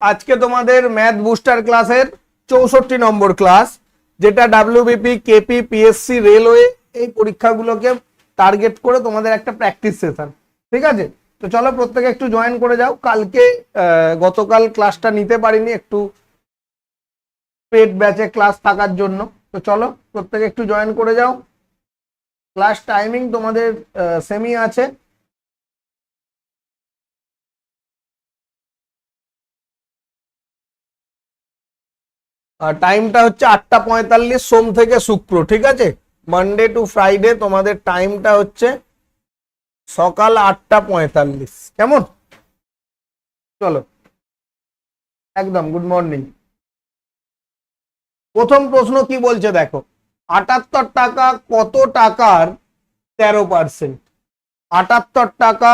আজকে তোমাদের math booster ক্লাসের চৌষট্টি নম্বর ক্লাস যেটা ডাব্লিউবিপি কেপি পিএসসি রেলওয়ে এই পরীক্ষাগুলোকে টার্গেট করে তোমাদের একটা প্র্যাকটিস সেশন ঠিক আছে? তো চলো প্রত্যেকে একটু জয়েন করে যাও। কালকে গতকাল ক্লাসটা নিতে পারিনি, একটু পেট ব্যাচে ক্লাস থাকার জন্য। তো চলো প্রত্যেকে একটু জয়েন করে যাও। ক্লাস টাইমিং তোমাদের সেমি আছে। টাইমটা হচ্ছে আটটা পঁয়তাল্লিশ, সোম থেকে শুক্র, ঠিক আছে? মানডে টু ফ্রাইডে তোমাদের টাইমটা হচ্ছে সকাল আটটা পঁয়তাল্লিশ। কেমন? চলো। একদম গুড মর্নিং প্রথম প্রশ্ন কি বলছে দেখো? আটাত্তর টাকা কত টাকার তেরো পার্সেন্ট আটাত্তর টাকা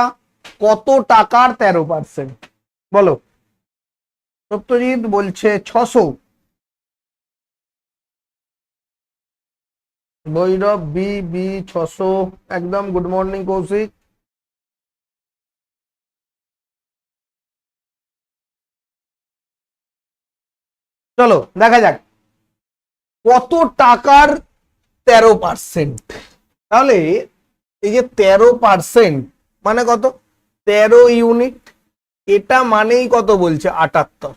কত টাকার তেরো পার্সেন্ট বলো। সত্যজিৎ বলছে ছশো। ভৈরব, বি বি, ছশো, একদম গুড মর্নিং কৌশিক। চলো, দেখা যাক। কত টাকার তেরো পার্সেন্ট তাহলে, এই যে তেরো পার্সেন্ট মানে কত? তেরো ইউনিট এটা মানেই কত বলছে? আটাত্তর।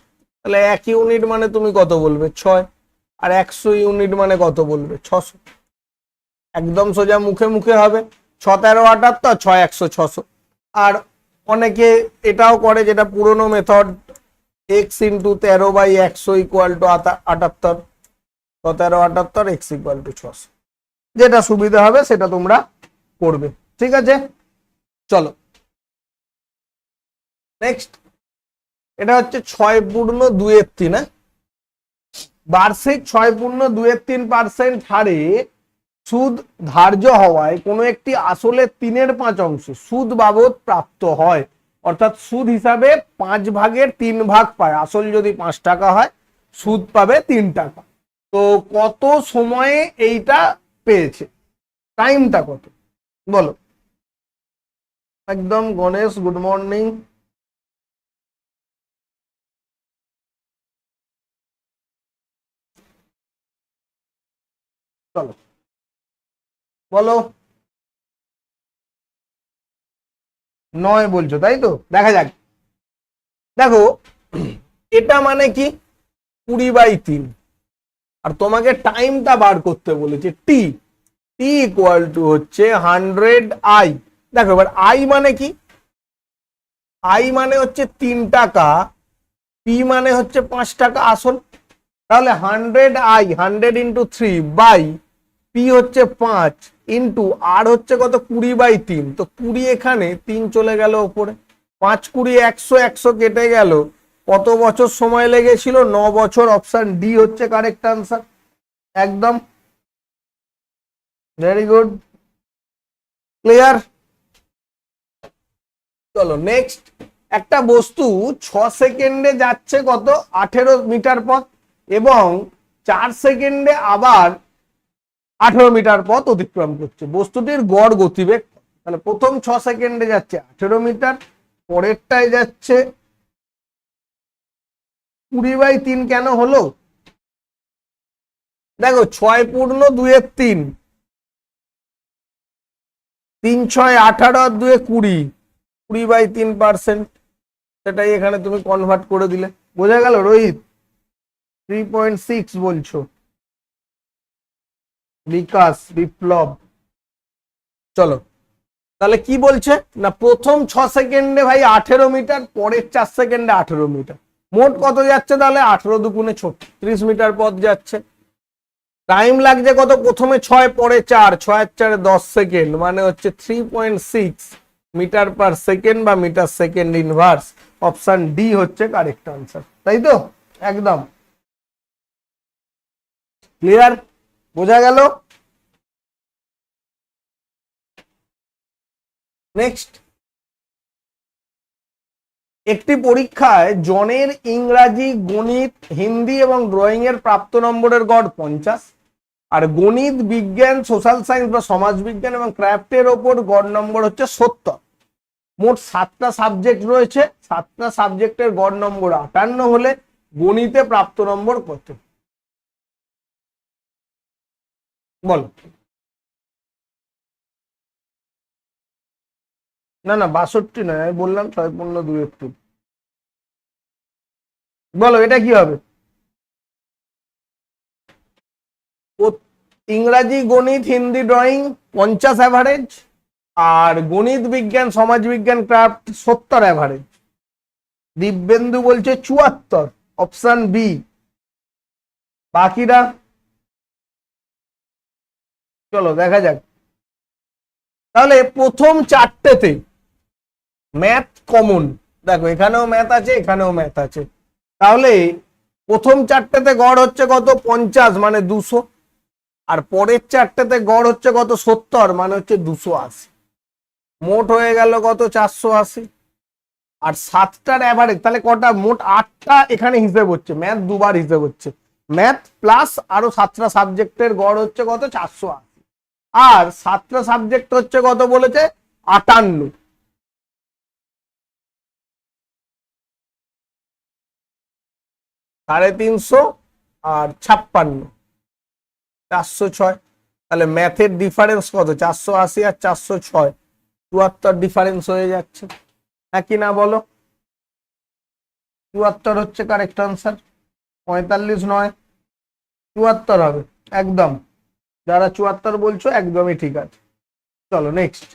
তাহলে এক ইউনিট মানে তুমি কত বলবে? ছয়। আর একশো ইউনিট মানে কত বলবে? ছশো। একদম সোজা মুখে মুখে হবে। ছ তেরো আটাত্তর, ছয় একশো ছশো। আর অনেকে এটাও করে যেটা পুরনো মেথড এক্স ইন্টু তেরো বাই একশো ইকুয়াল টু আটাত্তর। ছ তেরো আটাত্তর এক্স ইকুয়াল টু ছশো। যেটা সুবিধা হবে সেটা তোমরা করবে। ঠিক আছে? চলো। নেক্সট এটা হচ্ছে ছয় পূর্ণ দুয়ের তিন হ্যাঁ? বার্ষিক ছয় পূর্ণ দুয়ের তিন পার্সেন্ট হারে সুদ ধার্য হওয়ায় কোনো একটি আসলে তিনের পাঁচ অংশ সুদ বাবদ প্রাপ্ত হয়। অর্থাৎ সুদ হিসাবে পাঁচ ভাগের তিন ভাগ পায়। আসল যদি পাঁচ টাকা হয়, সুদ পাবে তিন টাকা। তো কত সময়ে এইটা পেয়েছে? টাইমটা কত? বলো। একদম গণেশ, গুড মর্নিং। চলো। বলো। নয় বলছো, তাই তো? দেখা যাক। দেখো, এটা মানে কি? কুড়ি বাই তিন। আর তোমাকে টাইমটা বার করতে বলেছে। টি টি ইকুয়াল টু হচ্ছে হান্ড্রেড আই দেখো, এবার আই মানে কি? আই মানে হচ্ছে তিন টাকা। পি মানে হচ্ছে পাঁচ টাকা আসল। তাহলে hundred I hundred into three by P হচ্ছে পাঁচ ইন্টু আর হচ্ছে কত? কুড়ি বাই তিন। তো কুড়ি এখানে, তিন চলে গেল ওপরে। পাঁচ কুড়ি একশো একশো কেটে গেল। কত বছর সময় লেগেছিল? ন বছর। অপশন ডি হচ্ছে কারেক্ট আনসার একদম। ভেরি গুড ক্লিয়ার চলো নেক্সট একটা বস্তু ছ সেকেন্ডে যাচ্ছে কত? আঠেরো মিটার পথ। এবং চার সেকেন্ডে আবার আঠেরো মিটার পথ অতিক্রম করছে। বস্তুটির গড় গতিবেগ, তাহলে প্রথম ছ সেকেন্ডে যাচ্ছে আঠেরো মিটার, পরেরটায় যাচ্ছে কুড়ি বাই তিন কেন হলো? দেখো, ছয় পূর্ণ দুয়ের তিন। তিন ছয় আঠারো আর দুয়ে কুড়ি। কুড়ি বাই তিন পার্সেন্ট। সেটাই এখানে তুমি কনভার্ট করে দিলে। বোঝা গেল, রোহিত? থ্রি পয়েন্ট সিক্স বলছো। বিকাশ, বিপ্লব। চলো। তাহলে কি বলছে? না, প্রথম ছ সেকেন্ডে ভাই আঠেরো মিটার, পরের চার সেকেন্ডে আঠেরো মিটার। মোট কত যাচ্ছে তাহলে? আঠেরো দুগুণে ছত্রিশ মিটার পথ যাচ্ছে। টাইম লাগছে কত? প্রথমে ছয়, পরে চার, ছয় চারে দশ সেকেন্ড মানে হচ্ছে three point six metre per second বা metre second inverse option D হচ্ছে কারেক্ট আনসার তাই তো? একদম। ক্লিয়ার বোঝা গেল? নেক্সট একটি পরীক্ষায় জনের ইংরাজি, গণিত, হিন্দি এবং ড্রয়িং এর প্রাপ্ত নম্বরের গড় পঞ্চাশ। আর গণিত, বিজ্ঞান সোশ্যাল সায়েন্স বা সমাজ বিজ্ঞান এবং ক্রাফটের ওপর গড় নম্বর হচ্ছে সত্তর। মোট সাতটা সাবজেক্ট রয়েছে, সাতটা সাবজেক্টের গড় নম্বর আটান্ন হলে গণিতে প্রাপ্ত নম্বর কত? বলো। না না, বাষট্টি নয়, আমি বললাম ছয় পনেরো দুই একটু। বলো, এটা কি হবে? ইংরাজি, গণিত, হিন্দি ড্রয়িং পঞ্চাশ অ্যাভারেজ আর গণিত বিজ্ঞান, সমাজ বিজ্ঞান ক্রাফট সত্তর অ্যাভারেজ দিব্যেন্দু বলছে চুয়াত্তর অপশন বি বাকিরা? চলো, দেখা যাক। তাহলে প্রথম চারটেতে ম্যাথ কমন। দেখো, এখানেও ম্যাথ আছে, এখানেও ম্যাথ আছে। তাহলে প্রথম চারটেতে গড় হচ্ছে কত? পঞ্চাশ মানে দুশো। আর পরের চারটেতে গড় হচ্ছে কত? সত্তর মানে হচ্ছে দুশো আশি। মোট হয়ে গেল কত? চারশো আশি। আর সাতটার অ্যাভারেজ তাহলে কটা? মোট আটটা এখানে হিসেব হচ্ছে। ম্যাথ দুবার হিসেব হচ্ছে। ম্যাথ প্লাস আরও সাতটা সাবজেক্টের গড় হচ্ছে কত? চারশো আশি। আর সাতটা সাবজেক্ট হচ্ছে কত বলেছে? আটান্ন। সাড়ে তিনশো আর ছাপ্পান্ন। চারশো ছয়। তাহলে ম্যাথের ডিফারেন্স কত? চারশো আশি আর চারশো ছয়। চুয়াত্তর ডিফারেন্স হয়ে যাচ্ছে। হ্যাঁ কি না বলো? চুয়াত্তর হচ্ছে কারেক্ট আনসার পঁয়তাল্লিশ নয়। চুয়াত্তর হবে। একদম। যারা চুয়াত্তর বলছো, একদমই ঠিক আছে। চলো নেক্সট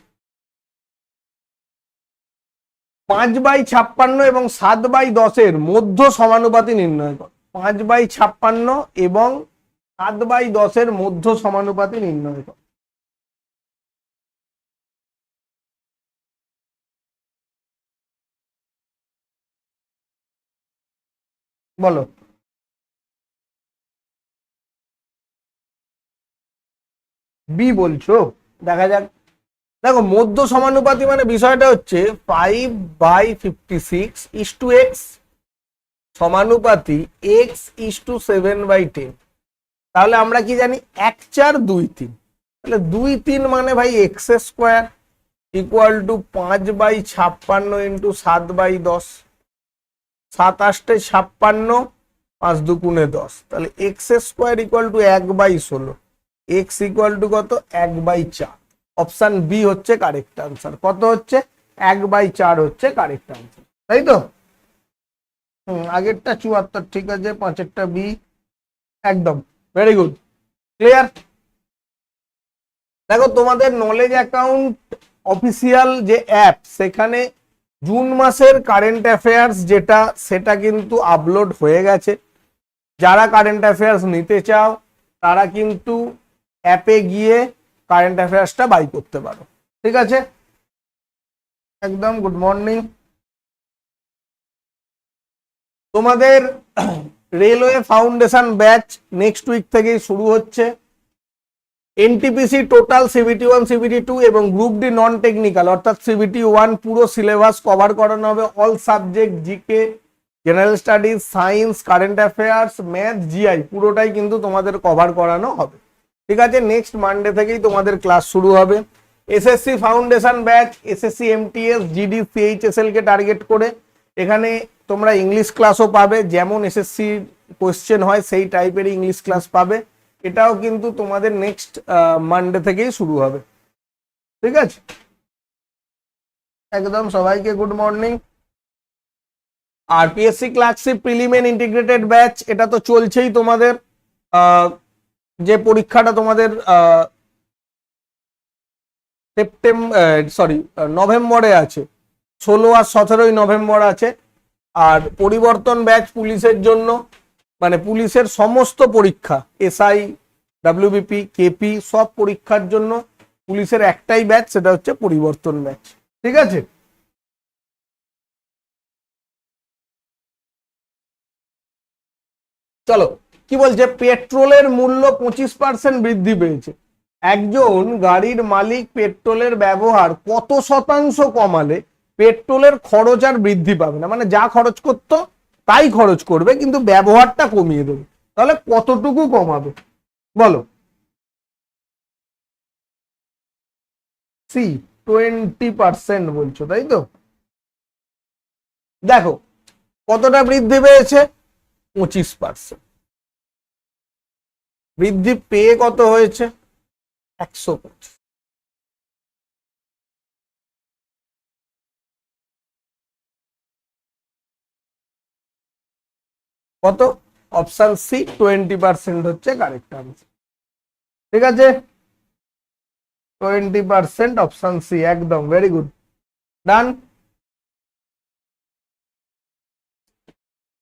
পাঁচ বাই ছাপ্পান্ন এবং সাত বাই দশের মধ্য সমানুপাতি নির্ণয় কর। পাঁচ বাই ছাপ্পান্ন এবং সাত বাই দশের মধ্য সমানুপাতি নির্ণয় কর। বলো। বি বলছো? দেখা যাক। দেখো, মধ্য সমানুপাতি মানে বিষয়টা হচ্ছে five by fifty six is to x সমানুপাতি x is to seven by ten তাহলে আমরা কি জানি? এক চার দুই তিন। তাহলে দুই তিন মানে ভাই এক্স স্কোয়ার ইকুয়াল টু পাঁচ বাই ছাপ্পান্ন ইন্টু সাত বাই দশ। সাত আষ্টে ছাপ্পান্ন, পাঁচ দুগুণে দশ। তাহলে এক্স স্কোয়ার ইকুয়াল টু এক বাই ষোলো। এক্স ইকুয়াল টু কত? এক বাই চার। অপশন বি হচ্ছে কারেক্ট আনসার কত হচ্ছে? এক বাই চার হচ্ছে কারেক্ট আনসার তাই তো? হুম, আগেরটা চুয়াত্তর, ঠিক আছে, পাঁচেরটা বি। একদম ভেরি গুড ক্লিয়ার দেখো, তোমাদের নলেজ অ্যাকাউন্ট অফিসিয়াল যে অ্যাপ সেখানে জুন মাসের কারেন্ট অ্যাফেয়ার্স যেটা, সেটা কিন্তু আপলোড হয়ে গেছে। যারা কারেন্ট অ্যাফেয়ার্স নিতে চাও, তারা কিন্তু অ্যাপে গিয়ে কারেন্ট অ্যাফেয়ার্সটা বাই করতে পারো। ঠিক আছে? একদম গুড মর্নিং তোমাদের railway foundation batch next week থেকেই শুরু হচ্ছে। NTPC total CBT one CBT two এবং গ্রুপ ডি নন টেকনিক্যাল অর্থাৎ সিবিটি ওয়ান পুরো সিলেবাস কভার করানো হবে। All subject GK general studies science current affairs math GI পুরোটাই কিন্তু তোমাদের কভার করানো হবে। ঠিক আছে নেক্সট মানডে থেকেই তোমাদের ক্লাস শুরু হবে। SSC foundation batch SSC MTS GD CHSL কে টার্গেট করে। এখানে তোমরা ইংলিশ ক্লাসও পাবে, যেমন এসএসসি কোয়েশ্চেন হয়, সেই টাইপের ইংলিশ ক্লাস পাবে। এটাও কিন্তু তোমাদের নেক্সট মানডে থেকেই শুরু হবে। ঠিক আছে? একদম সবাইকে গুড মর্নিং আর PSC clerkship preliminary integrated batch এটা তো চলছেই তোমাদের। যে পরীক্ষাটা তোমাদের সেপ্টেম্বর সরি নভেম্বরে আছে। ষোলো আর সতেরোই নভেম্বর আছে। আর পরিবর্তন ব্যাচ পুলিশের জন্য মানে পুলিশের সমস্ত পরীক্ষা, এসআই ডাব্লিউবিপি কেপি সব পরীক্ষার জন্য পুলিশের একটাই ব্যাচ, সেটা হচ্ছে পরিবর্তন ব্যাচ। ঠিক আছে? চলো। কি বলছে? পেট্রোলের মূল্য পঁচিশ পার্সেন্ট বৃদ্ধি পেয়েছে। একজন গাড়ির মালিক পেট্রোলের ব্যবহার কত শতাংশ কমালে পেট্রোলের খরচ আর বৃদ্ধি পাবে না। মানে যা খরচ করতো, তাই খরচ করবে, কিন্তু ব্যবহারটা কমিয়ে দেবে। তাহলে কতটুকু কমাবে? বলো। সি, টোয়েন্টি পার্সেন্ট বলছো, তাই তো? দেখো, কতটা বৃদ্ধি পেয়েছে? পঁচিশ পার্সেন্ট বৃদ্ধি পেয়ে কত হয়েছে? একশো পঁচিশ। কত? অপশন সি টোয়েন্টি পার্সেন্ট হচ্ছে কারেক্ট আনসার ঠিক আছে? টোয়েন্টি পার্সেন্ট অপশন সি একদম ভেরি গুড ডান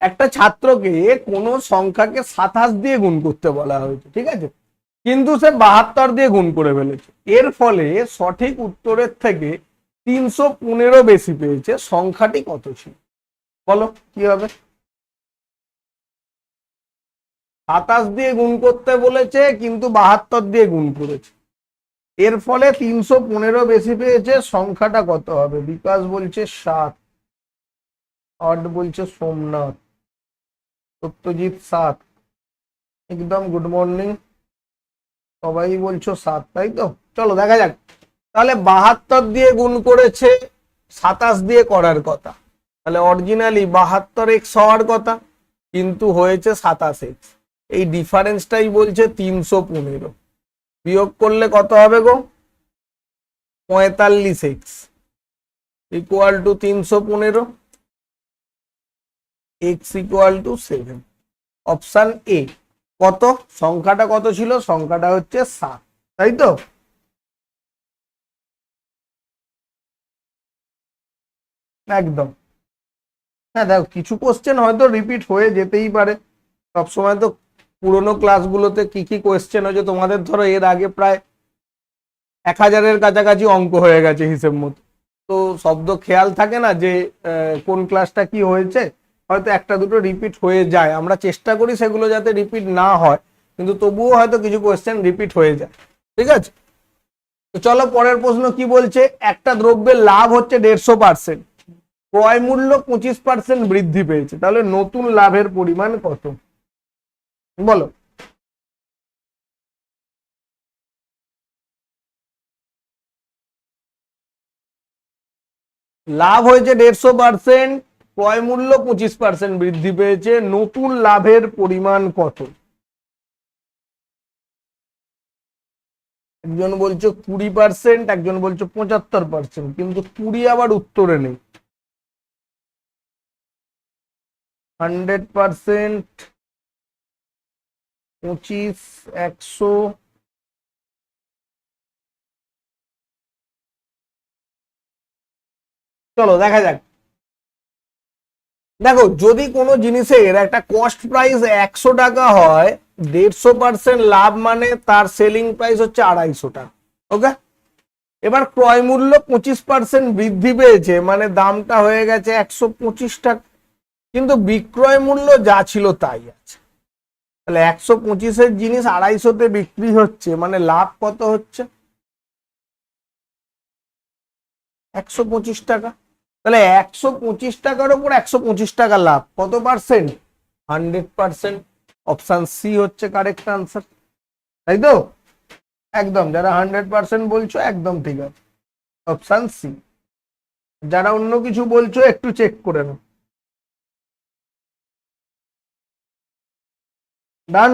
একটা ছাত্রকে কোনো সংখ্যাকে সাতাশ দিয়ে গুণ করতে বলা হয়েছে, ঠিক আছে? কিন্তু সে বাহাত্তর দিয়ে গুণ করে ফেলেছে। এর ফলে সঠিক উত্তরের থেকে তিনশো পনেরো বেশি পেয়েছে, সংখ্যাটি কত ছিল? বলো, কি হবে? সাতাশ দিয়ে গুণ করতে বলেছে, কিন্তু বাহাত্তর দিয়ে গুণ করেছে। এর ফলে তিনশো পনেরো বেশি পেয়েছে, সংখ্যাটা কত হবে? বিকাশ বলছে সাত অড বলছে সোমনাথ। সত্যজিৎ সাত। একদম গুড মর্নিং সবাই বলছো সাত, তাই তো? চলো দেখা যাক। তাহলে বাহাত্তর দিয়ে গুণ করেছে, সাতাশ দিয়ে করার কথা। তাহলে অরিজিনালি বাহাত্তর এক্স হওয়ার কথা, কিন্তু হয়েছে সাতাশ এক্স এই ডিফারেন্সটাই বলছে তিনশো পনেরো। বিয়োগ করলে কত হবে গো? পঁয়তাল্লিশ এক্স ইকুয়াল টু তিনশো পনেরো। X equal to seven option A কত? সংখ্যাটা কত ছিল? সংখ্যাটা হচ্ছে সাত। তাই তো? একদম। হ্যাঁ দেখো, কিছু কোশ্চেন হয়তো রিপিট হয়ে যেতেই পারে। সবসময় তো পুরোনো ক্লাসগুলোতে কি কি কোয়েশ্চেন হয়েছে তোমাদের ধরো, এর আগে প্রায় এক হাজারের কাছাকাছি অঙ্ক হয়ে গেছে হিসেব মতো। তো শব্দ খেয়াল থাকে না যে কোন ক্লাসটা কি হয়েছে? হয়তো একটা দুটো রিপিট হয়ে যায়। আমরা চেষ্টা করি সেগুলো যাতে রিপিট না হয়, কিন্তু তবুও হয়তো কিছু কোয়েশ্চেন রিপিট হয়ে যায়। ঠিক আছে? তো চলো পরের প্রশ্ন কি বলছে? একটা দ্রব্যের লাভ হচ্ছে দেড়শো পার্সেন্ট ক্রয় মূল্য পঁচিশ পার্সেন্ট বৃদ্ধি পেয়েছে। তাহলে নতুন লাভের পরিমাণ কত? বলো। লাভ হয়েছে দেড়শো পার্সেন্ট ক্রয় মূল্য পঁচিশ পার্সেন্ট বৃদ্ধি পেয়েছে, নতুন লাভের পরিমাণ কত? একজন বলছে কুড়ি পার্সেন্ট একজন বলছে পঁচাত্তর পার্সেন্ট কিন্তু কুড়ি আবার উত্তরে নেই। হান্ড্রেড পার্সেন্ট পঁচিশ, একশো, চলো দেখা যাক। দেখো, যদি কোনো জিনিসের একটা কস্ট প্রাইস একশো টাকা হয়, দেড়শো পার্সেন্ট লাভ মানে তার সেলিং প্রাইস হচ্ছে আড়াইশো টাকা ওকে এবার ক্রয় মূল্য পঁচিশ পার্সেন্ট বৃদ্ধি পেয়েছে মানে দামটা হয়ে গেছে একশো পঁচিশ টাকা। কিন্তু বিক্রয় মূল্য যা ছিল তাই আছে। তাহলে একশো পঁচিশের জিনিস আড়াইশোতে বিক্রি হচ্ছে মানে লাভ কত হচ্ছে? একশো পঁচিশ টাকা। তাহলে একশো পঁচিশ টাকার উপর একশো পঁচিশ টাকা লাভ। কত percent hundred percent. Option C হচ্ছে কারেক্ট আনসার তাই তো? একদম। যারা হান্ড্রেড পার্সেন্ট বলছো, একদম ঠিক আছে। অপশান সি যারা অন্য কিছু বলছো, একটু চেক করে নাও। ডান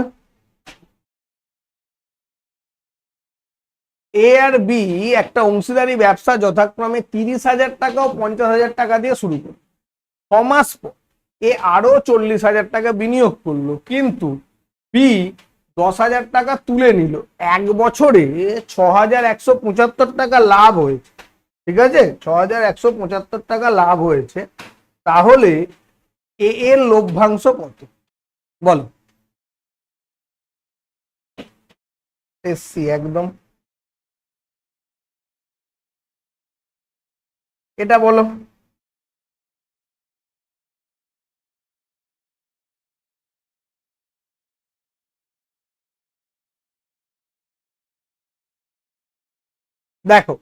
এ আর বি একটা অংশীদারি ব্যবসা যথাক্রমে তিরিশ হাজার টাকা ও পঞ্চাশ হাজার টাকা দিয়ে শুরু করল। ছ মাস পর এ আরও চল্লিশ হাজার টাকা বিনিয়োগ করল, কিন্তু বি দশ হাজার টাকা তুলে নিল। এক বছরে ছ হাজার একশো পঁচাত্তর টাকা লাভ হয়েছে। ঠিক আছে? ছ হাজার একশো পঁচাত্তর টাকা লাভ হয়েছে। তাহলে এ এর লভ্যাংশ কত? বলো। এসসি একদম। এটা বলো। দেখো,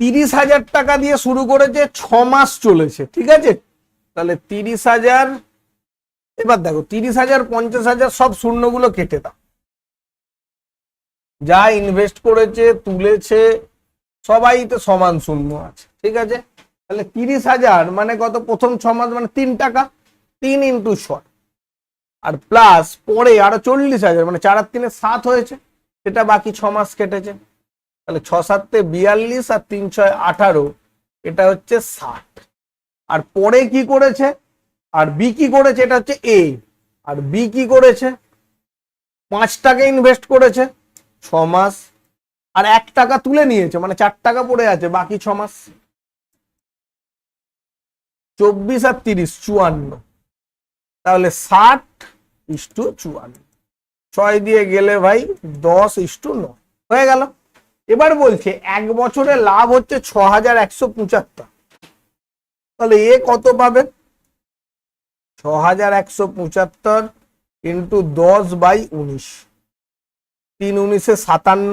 তিরিশ হাজার টাকা দিয়ে শুরু করেছে ছ মাস চলেছে, ঠিক আছে? তাহলে তিরিশ হাজার, এবার দেখো, তিরিশ হাজার, পঞ্চাশ হাজার সব শূন্যগুলো কেটে দাও। যা ইনভেস্ট করেছে, তুলেছে সবাই তো সমান শূন্য আছে, ঠিক আছে? তাহলে তিরিশ হাজার মানে কত প্রথম ছ মাস মানে তিন টাকা, তিন ইন্টু ছয়। আর প্লাস পরে আরও চল্লিশ হাজার মানে চার তিনে সাত হয়েছে, সেটা বাকি ছ মাস কেটেছে। তাহলে ছ সাতে বিয়াল্লিশ আর তিন ছয় আঠারো, এটা হচ্ছে ষাট। আর পরে কি করেছে? আর বি কি করেছে? এটা হচ্ছে এ। আর বি কি করেছে? পাঁচ টাকা ইনভেস্ট করেছে, ছ মাস আর এক টাকা তুলে নিয়েছে মানে চার টাকা পড়ে আছে, বাকি ছ মাস। চব্বিশ আর তিরিশ, চুয়ান্ন। তাহলে ষাট ইস্টু চুয়ান্ন। ছয় দিয়ে গেলে ভাই দশ ইস্টু নয়। হয়ে গেল। এবার বলছে, এক বছরে লাভ হচ্ছে ছ হাজার একশো পঁচাত্তর। তাহলে এ কত পাবে? ছ হাজার একশো পঁচাত্তর ইন্টু দশ বাই উনিশ। তিন উনিশে সাতান্ন।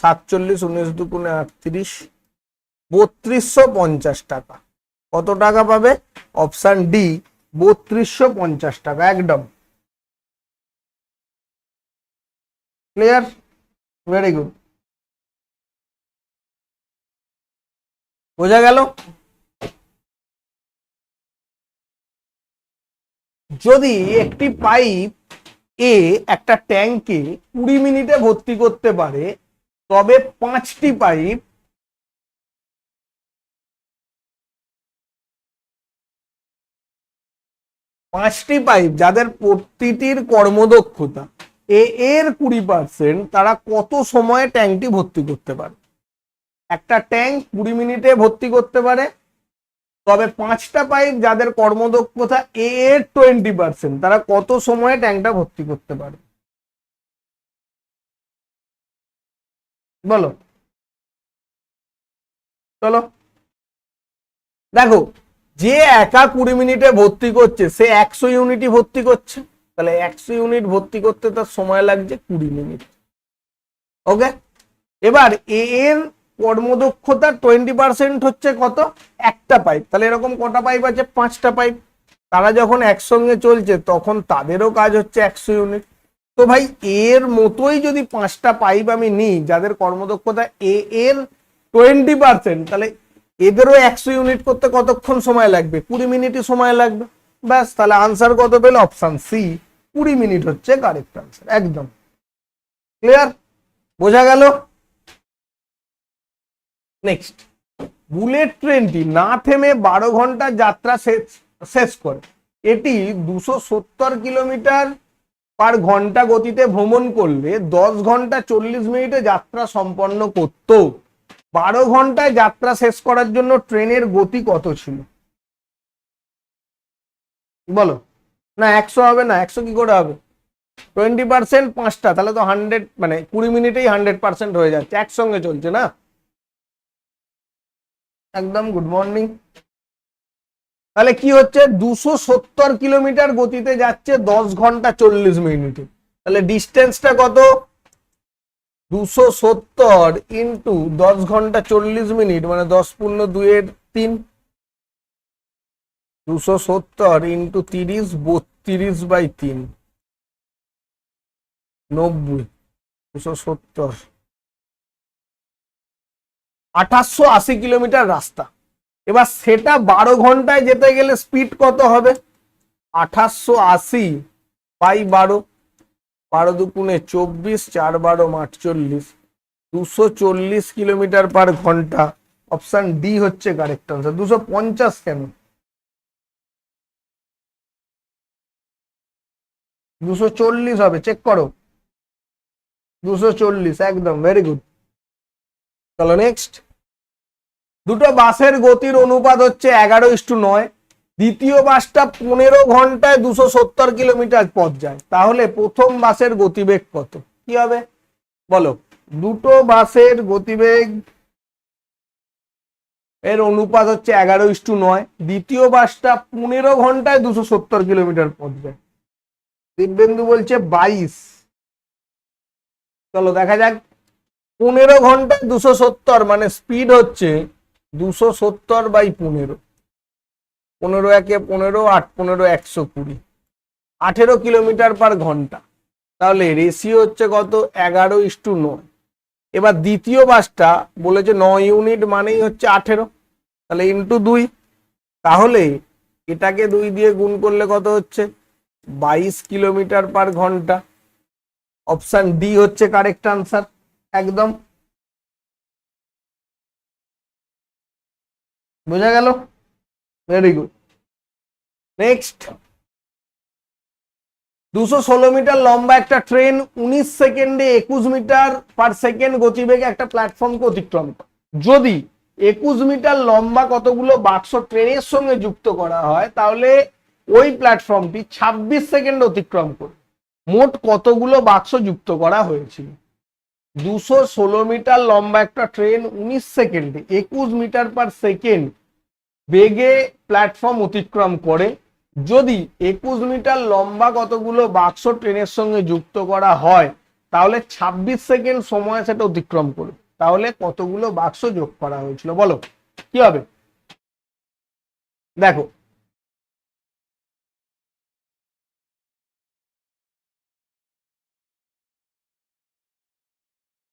সাতচল্লিশ, উনিশ দুগুণে আটত্রিশ, বত্রিশশো পঞ্চাশ টাকা। কত টাকা পাবে? অপশান ডি, বত্রিশশো পঞ্চাশ টাকা, একদম। ক্লিয়ার ভেরি গুড বোঝা গেল? যদি একটি পাইপ এ একটা ট্যাঙ্কে কুড়ি মিনিটে ভর্তি করতে পারে তবে পাঁচটি পাইপ পাঁচটি পাইপ যাদের প্রতিটির কর্মদক্ষতা, এ এর কুড়ি পার্সেন্ট তারা কত সময়ে ট্যাঙ্কটি ভর্তি করতে পারে? একটা ট্যাঙ্ক কুড়ি মিনিটে ভর্তি করতে পারে, তবে পাঁচটা পাইপ যাদের কর্মদক্ষতা, এ এর টোয়েন্টি পার্সেন্ট তারা কত সময়ে ট্যাঙ্কটা ভর্তি করতে পারে? বলো। চলো। দেখো, যে একা কুড়ি মিনিটে ভর্তি করছে, সে একশো ইউনিটই ভর্তি করছে। তাহলে একশো ইউনিট ভর্তি করতে তার সময় লাগছে কুড়ি মিনিট। ওকে? এবার এ এর কর্মদক্ষতা টোয়েন্টি পার্সেন্ট হচ্ছে কত? একটা পাইপ। তাহলে এরকম কটা পাইপ আছে? পাঁচটা পাইপ। তারা যখন একসঙ্গে চলছে, তখন তাদেরও কাজ হচ্ছে একশো ইউনিট। তো ভাই, এর মতোই যদি পাঁচটা পাইপ আমি নিই, যাদের কর্মদক্ষতা এ এর টোয়েন্টি পার্সেন্ট তাহলে এদেরও একশো ইউনিট করতে কতক্ষণ সময় লাগবে? কুড়ি মিনিটই সময় লাগবে। ব্যাস, তাহলে আনসার কত পেলে? অপশন সি কুড়ি মিনিট হচ্ছে কারেক্ট আনসার একদম। ক্লিয়ার বোঝা গেল? নেক্সট বুলেট ট্রেনটি না থেমে বারো ঘণ্টা যাত্রা শেষ শেষ করে। এটি দুশো সত্তর কিলোমিটার পার ঘণ্টা গতিতে ভ্রমণ করলে দশ ঘণ্টা চল্লিশ মিনিটে যাত্রা সম্পন্ন করত। বারো ঘন্টায় যাত্রা শেষ করার জন্য ট্রেনের গতি কত ছিল? বলো। না, একশো হবে না, একশো কি করে হবে? টোয়েন্টি পার্সেন্ট পাঁচটা, তাহলে তো হান্ড্রেড মানে কুড়ি মিনিটেই হান্ড্রেড পার্সেন্ট হয়ে যাচ্ছে, একসঙ্গে চলছে না? একদম গুড মর্নিং। তাহলে কি হচ্ছে? দুশো সত্তর কিলোমিটার গতিতে যাচ্ছে দশ ঘণ্টা চল্লিশ মিনিটে। তাহলে ডিস্টেন্সটা কত? দুশো সত্তর ইন্টু দশ ঘণ্টা চল্লিশ মিনিট মানে দশ পূর্ণ দুয়ের তিন। দুশো সত্তর ইন্টু তিরিশ, বত্রিশ বাই তিন। নব্বই। দুশো সত্তর। আঠাশশো আশি কিলোমিটার রাস্তা। এবার সেটা বারো ঘন্টায় যেতে গেলে স্পিড কত হবে? আঠাশশো আশি বাই বারো। বারো দুপুনে চব্বিশ, চার বারো আটচল্লিশ দুশো চল্লিশ কিলোমিটার পার ঘণ্টা। অপশন ডি হচ্ছে কারেক্ট আনসার দুশো পঞ্চাশ কেন? দুশো চল্লিশ হবে চেক করো। দুশো চল্লিশ, একদম ভেরি গুড চলো নেক্সট দুটো বাসের গতির অনুপাত হচ্ছে এগারো ইস্টু নয়। দ্বিতীয় বাসটা পনেরো ঘন্টায় দুশো সত্তর কিলোমিটার পথ যায়। তাহলে প্রথম বাসের গতিবেগ কত? কি হবে? বলো। দুটো বাসের গতিবেগ এর অনুপাত হচ্ছে এগারো ইস্টু নয়। দ্বিতীয় বাসটা পনেরো ঘন্টায় দুশো সত্তর কিলোমিটার পথ যায়। দিব্যেন্দু বলছে বাইশ। চলো দেখা যাক। পনেরো ঘন্টায় দুশো সত্তর মানে স্পিড হচ্ছে দুশো সত্তর বাই পনেরো। পনেরো একে পনেরো, আট পনেরো একশো কুড়ি। আঠেরো কিলোমিটার পার ঘণ্টা। তাহলে রেশিও হচ্ছে কত? এগারো ইস্টু নয়। এবার দ্বিতীয় বাসটা বলেছে নয় ইউনিট মানেই হচ্ছে আঠেরো। তাহলে ইন্টু দুই। তাহলে এটাকে দুই দিয়ে গুণ করলে কত হচ্ছে? বাইশ কিলোমিটার পার ঘণ্টা। অপশান ডি হচ্ছে কারেক্ট আনসার একদম। বোঝা গেল? ভেরি গুড নেক্সট দুশো ষোলো মিটার লম্বা একটা ট্রেন উনিশ সেকেন্ডে একুশ মিটার পার সেকেন্ড গতিবেগে একটা প্ল্যাটফর্মকে অতিক্রম করে। যদি একুশ মিটার লম্বা কতগুলো বাক্স ট্রেনের সঙ্গে যুক্ত করা হয়, তাহলে ওই প্ল্যাটফর্মটি ছাব্বিশ সেকেন্ড অতিক্রম করে মোট কতগুলো বাক্স যুক্ত করা হয়েছিল? দুশো ষোলো মিটার লম্বা একটা ট্রেন উনিশ সেকেন্ডে, একুশ মিটার পার সেকেন্ড বেগে প্ল্যাটফর্ম অতিক্রম করে। যদি একুশ মিটার লম্বা কতগুলো বাক্স ট্রেনের সঙ্গে যুক্ত করা হয়, তাহলে ২৬ সেকেন্ড সময় সেটা অতিক্রম করবে। তাহলে কতগুলো বাক্স যোগ করা হয়েছিল? বলো, কি হবে? দেখো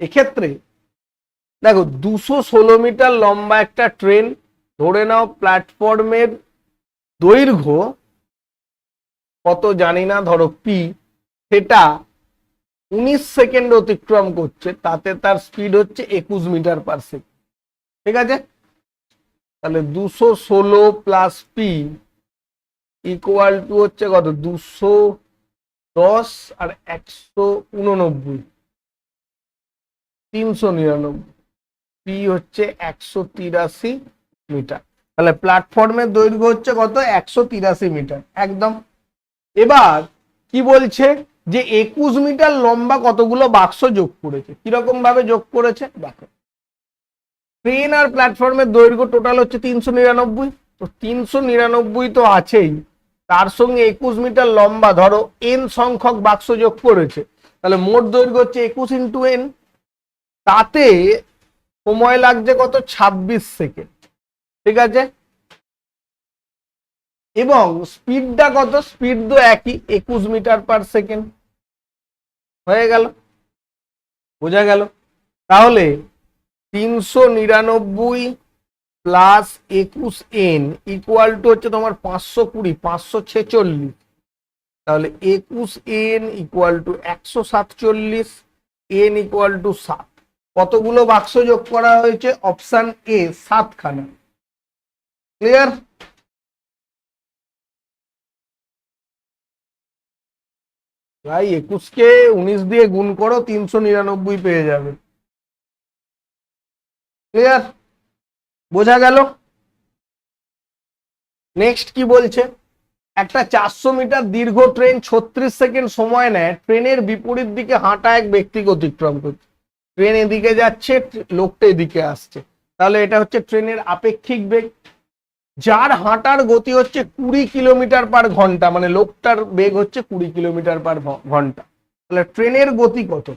এক্ষেত্রে দেখো দুশো ষোলো মিটার লম্বা একটা ট্রেন, ধরে নাও প্ল্যাটফর্মের দৈর্ঘ্য কত জানি না, ধরো পি সেটা উনিশ সেকেন্ড অতিক্রম করছে, তাতে তার স্পিড হচ্ছে একুশ মিটার পার সেকেন্ড ঠিক আছে? তাহলে দুশো ষোলো প্লাস পি ইকুয়াল টু হচ্ছে কত? দুশো দশ আর একশো উননব্বই। তিনশো নিরানব্বই। পি হচ্ছে একশো তিরাশি মিটার। তাহলে প্ল্যাটফর্মের দৈর্ঘ্য হচ্ছে কত? একশো তিরাশি মিটার। একদম। এবার কি বলছে? যে একুশ মিটার লম্বা কতগুলো বাক্স যোগ করেছে? কীরকম ভাবে যোগ করেছে? দেখো। ট্রেন আর প্ল্যাটফর্মের দৈর্ঘ্য টোটাল হচ্ছে তিনশো নিরানব্বই। তো তিনশো নিরানব্বই তো আছেই। তার সঙ্গে একুশ মিটার লম্বা, ধরো এন সংখ্যক বাক্স যোগ করেছে। তাহলে মোট দৈর্ঘ্য হচ্ছে একুশ ইন্টু এন তাতে সময় লাগছে কত? ছাব্বিশ সেকেন্ড। ঠিক আছে? এবং স্পিডটা কত? স্পিড তো একই, একুশ মিটার পার সেকেন্ড। হয়ে গেল। বোঝা গেল? তাহলে তিনশো নিরানব্বই প্লাস একুশ এন ইকুয়াল টু হচ্ছে তোমার পাঁচশো কুড়ি, পাঁচশো ছেচল্লিশ। তাহলে একুশ এন ইকুয়াল টু একশো সাতচল্লিশ এন ইকুয়াল টু সাত। কতগুলো বাক্স যোগ করা হয়েছে? Option A, সাতখানা। ক্লিয়ার ভাই, একুশকে উনিশ দিয়ে গুণ করো, তিনশো নিরানব্বই পেয়ে যাবে। ক্লিয়ার বোঝা গেল? নেক্সট কি বলছে? একটা চারশো মিটার দীর্ঘ ট্রেন ছত্রিশ সেকেন্ড সময় নেয়। ট্রেনের বিপরীত দিকে হাঁটা এক ব্যক্তিকে অতিক্রম করছে। ট্রেন এদিকে যাচ্ছে, লোকটা এদিকে আসছে। তাহলে এটা হচ্ছে ট্রেনের আপেক্ষিক বেগ। যার হাঁটার গতি হচ্ছে কুড়ি কিলোমিটার পার ঘণ্টা মানে লোকটার বেগ হচ্ছে কুড়ি কিলোমিটার পার ঘণ্টা। তাহলে ট্রেনের গতি কত?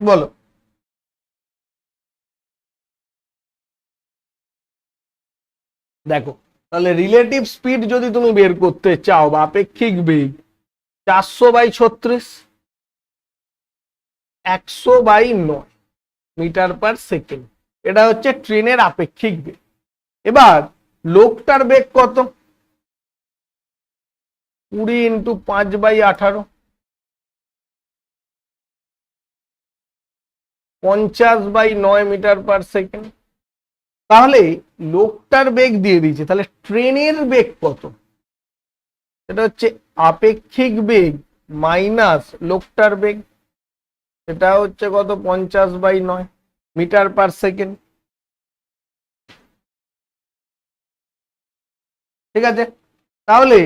বলো। দেখো, তাহলে রিলেটিভ স্পিড যদি তুমি বের করতে চাও বা আপেক্ষিক বেগ, চারশো বাই ছত্রিশ। একশো বাই নয় মিটার পার সেকেন্ড। এটা হচ্ছে ট্রেনের আপেক্ষিক বেগ। এবার লোকটার বেগ কত? কুড়ি ইন্টু পাঁচ বাই আঠারো। পঞ্চাশ বাই নয় মিটার পার সেকেন্ড। তাহলে লোকটার বেগ দিয়ে দিয়েছে, তাহলে ট্রেনের বেগ কত? এটা হচ্ছে আপেক্ষিক বেগ মাইনাস লোকটার বেগ। এটা হচ্ছে কত? পঞ্চাশ বাই নয় মিটার পার সেকেন্ড। ঠিক আছে? তাহলে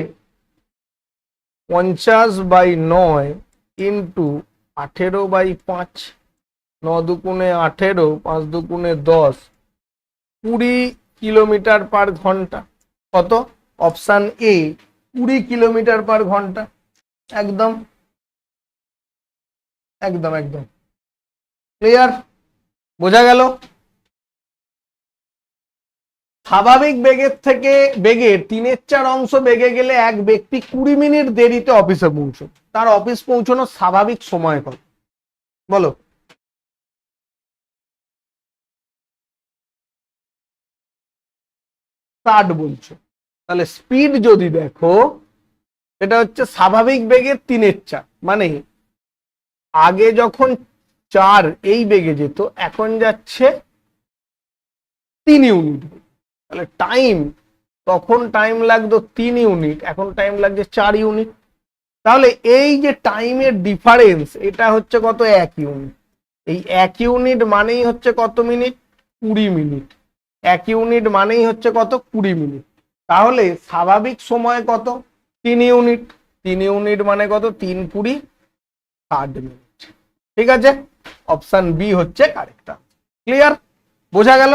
পঞ্চাশ বাই নয় ইন্টু আঠেরো বাই পাঁচ, ন দুগুণে আঠেরো, পাঁচ দুগুণে দশ, কুড়ি কিলোমিটার পার ঘণ্টা। কত? অপশান এ, কুড়ি কিলোমিটার পার ঘণ্টা। একদম। একদম একদম। ক্লিয়ার বোঝা গেল? স্বাভাবিক বেগের থেকে বেগের তিনের চার অংশ বেগে গেলে এক ব্যক্তি কুড়ি মিনিট দেরিতে অফিসে পৌঁছো তার অফিস পৌঁছানোর স্বাভাবিক সময় কত? বলো। ষাট বলছো। তাহলে স্পিড যদি দেখো এটা হচ্ছে স্বাভাবিক বেগের তিনের চার। মানে আগে যখন চার এই বেগে যেত, এখন যাচ্ছে তিন ইউনিট। তাহলে টাইম তখন টাইম লাগতো তিন ইউনিট, এখন টাইম লাগছে চার ইউনিট। তাহলে এই যে টাইমের ডিফারেন্স এটা হচ্ছে কত? এক ইউনিট। এই এক ইউনিট মানেই হচ্ছে কত মিনিট? কুড়ি মিনিট। এক ইউনিট মানেই হচ্ছে কত? কুড়ি মিনিট। তাহলে স্বাভাবিক সময় কত? তিন ইউনিট। তিন ইউনিট মানে কত? তিন কুড়ি ষাট মিনিট। ঠিক আছে? অপশান বি হচ্ছে কারেক্ট ক্লিয়ার বোঝা গেল?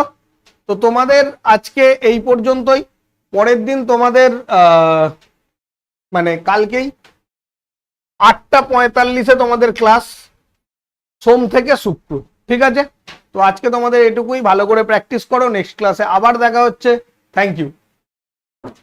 তো তোমাদের আজকে এই পর্যন্তই। পরের দিন তোমাদের মানে কালকেই আটটা পঁয়তাল্লিশে তোমাদের ক্লাস সোম থেকে শুক্র, ঠিক আছে? তো আজকে তোমাদের এটুকুই। ভালো করে প্র্যাকটিস করো। নেক্সট ক্লাসে আবার দেখা হচ্ছে। Thank you